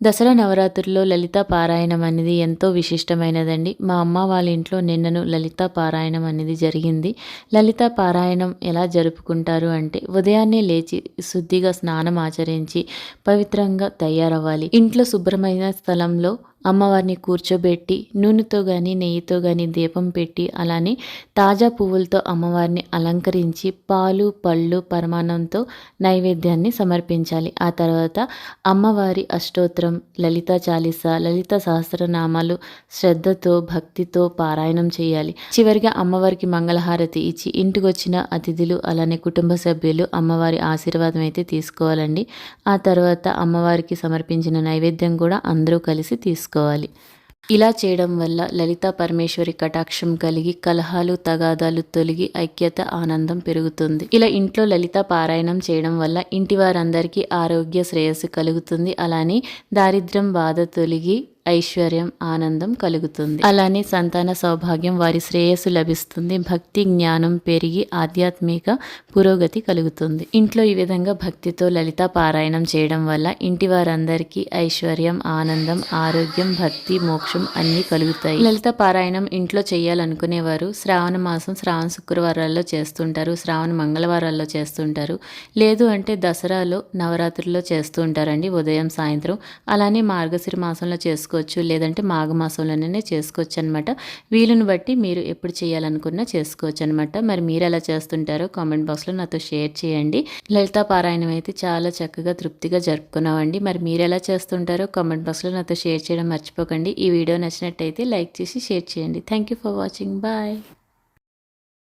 దసరా నవరాత్రుల్లో లలిత పారాయణం అనేది ఎంతో విశిష్టమైనదండి. మా అమ్మ వాళ్ళ ఇంట్లో నిన్నను లలిత పారాయణం అనేది జరిగింది. లలిత పారాయణం ఎలా జరుపుకుంటారు అంటే ఉదయాన్నే లేచి శుద్ధిగా స్నానం ఆచరించి పవిత్రంగా తయారవ్వాలి. ఇంట్లో శుభ్రమైన స్థలంలో అమ్మవారిని కూర్చోబెట్టి నూనెతో కానీ నెయ్యితో కానీ దీపం పెట్టి అలానే తాజా పువ్వులతో అమ్మవారిని అలంకరించి పాలు పళ్ళు పరమాన్నంతో నైవేద్యాన్ని సమర్పించాలి. ఆ తర్వాత అమ్మవారి అష్టోత్తరం లలిత చాలీస లలిత సహస్రనామాలు శ్రద్ధతో భక్తితో పారాయణం చేయాలి. చివరిగా అమ్మవారికి మంగళహారతి ఇచ్చి ఇంటికొచ్చిన అతిథులు అలానే కుటుంబ సభ్యులు అమ్మవారి ఆశీర్వాదం అయితే తీసుకోవాలండి. ఆ తర్వాత అమ్మవారికి సమర్పించిన నైవేద్యం కూడా అందరూ కలిసి తీసుకోవాలి. చేసుకోవాలి ఇలా చేయడం వల్ల లలిత పరమేశ్వరి కటాక్షం కలిగి కలహాలు తగాదాలు తొలగి ఐక్యత ఆనందం పెరుగుతుంది. ఇలా ఇంట్లో లలిత పారాయణం చేయడం వల్ల ఇంటి వారందరికీ ఆరోగ్య శ్రేయస్సు కలుగుతుంది. అలానే దారిద్ర్యం బాధ తొలగి ఐశ్వర్యం ఆనందం కలుగుతుంది. అలానే సంతాన సౌభాగ్యం వారి శ్రేయస్సు లభిస్తుంది. భక్తి జ్ఞానం పెరిగి ఆధ్యాత్మిక పురోగతి కలుగుతుంది. ఇంట్లో ఈ విధంగా భక్తితో లలిత పారాయణం చేయడం వల్ల ఇంటి వారందరికీ ఐశ్వర్యం ఆనందం ఆరోగ్యం భక్తి మోక్షం అన్నీ కలుగుతాయి. లలిత పారాయణం ఇంట్లో చేయాలనుకునేవారు శ్రావణ మాసం శ్రావణ శుక్రవారాల్లో చేస్తుంటారు శ్రావణ మంగళవారాల్లో చేస్తుంటారు. లేదు అంటే దసరాలో నవరాత్రుల్లో చేస్తూ ఉంటారండి ఉదయం సాయంత్రం. అలానే మార్గశిర మాసంలో చేసుకో చేసుకోవచ్చు లేదంటే మాఘమాసంలోనే చేసుకోవచ్చు అనమాట వీలుని బట్టి మీరు ఎప్పుడు చేయాలనుకున్నా చేసుకోవచ్చు అనమాట మరి మీరు ఎలా చేస్తుంటారో కామెంట్ బాక్స్లో నాతో షేర్ చేయండి. లలితా పారాయణం అయితే చాలా చక్కగా తృప్తిగా జరుపుకున్నామండి. మరి మీరు ఎలా చేస్తుంటారో కామెంట్ బాక్స్లో నాతో షేర్ చేయడం మర్చిపోకండి. ఈ వీడియో నచ్చినట్టయితే లైక్ చేసి షేర్ చేయండి. Thank you for watching. Bye.